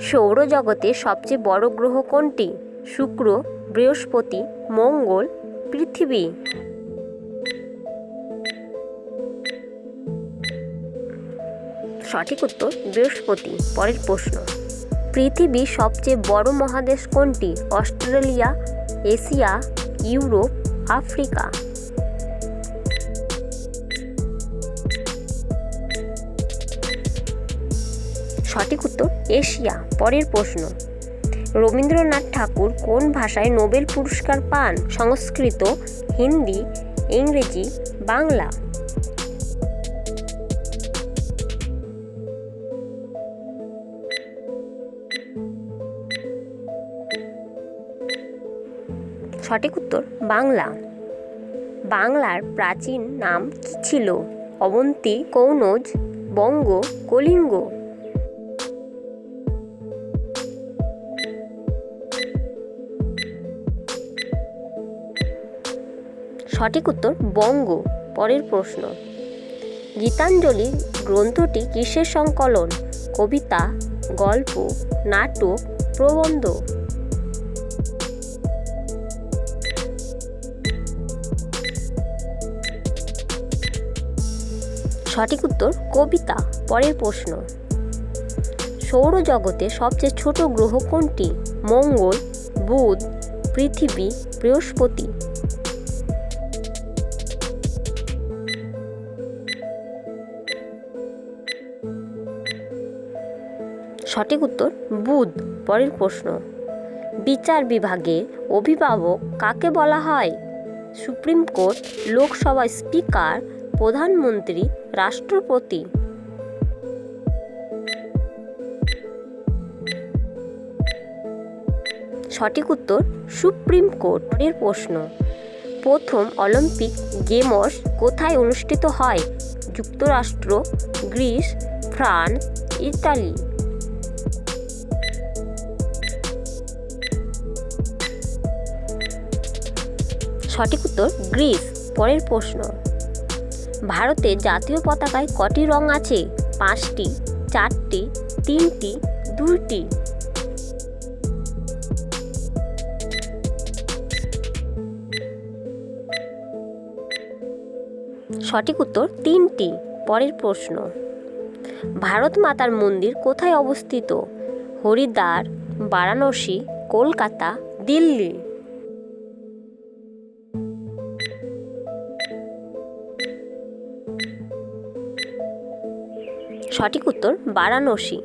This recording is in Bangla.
সৌরজগতের সবচেয়ে বড় গ্রহ কোনটি? শুক্র, বৃহস্পতি, মঙ্গল, পৃথিবী। সঠিক উত্তর, বৃহস্পতি, পরের প্রশ্ন। পৃথিবীর সবচেয়ে বড় মহাদেশ কোনটি? Australia, Asia, Europe, Africa. সঠিক উত্তর, এশিয়া। পরের প্রশ্ন, রবীন্দ্রনাথ ঠাকুর কোন ভাষায় নোবেল পুরস্কার পান? সংস্কৃত, হিন্দি, ইংরেজি, বাংলা? সঠিক উত্তর, বাংলা। বাংলার প্রাচীন নাম কি ছিল? অবন্তী, কৌনজ, বঙ্গ, কলিঙ্গ? সঠিক উত্তর বঙ্গ, পরের প্রশ্ন। গীতাঞ্জলি গ্রন্থটি কিসের সংকলন? কবিতা, গল্প, নাটক, প্রবন্ধ। সঠিক উত্তর কবিতা, পরের প্রশ্ন। সৌরজগতে সবচেয়ে ছোট গ্রহ কোনটি? মঙ্গল, বুধ, পৃথিবী, বৃহস্পতি। সঠিক উত্তর, বুধ, পরের প্রশ্ন। বিচার বিভাগে অভিভাবক কাকে বলা হয়? সুপ্রিম কোর্ট, লোকসভা স্পিকার, প্রধানমন্ত্রী, রাষ্ট্রপতি। সঠিক উত্তর, সুপ্রিম কোর্টের প্রশ্ন। প্রথম অলিম্পিক গেমস কোথায় অনুষ্ঠিত হয়? যুক্তরাষ্ট্র, গ্রিস, ফ্রান্স, ইতালি। সঠিক উত্তর গ্রিস, পরের প্রশ্ন। ভারতে জাতীয় পতাকায় কটি রং আছে? পাঁচটি, চারটি, তিনটি, দুইটি। সঠিক উত্তর তিনটি, পরের প্রশ্ন। ভারত মাতার মন্দির কোথায় অবস্থিত? হরিদ্বার, বারাণসী, কলকাতা, দিল্লি। সঠিক উত্তর বারাণসী।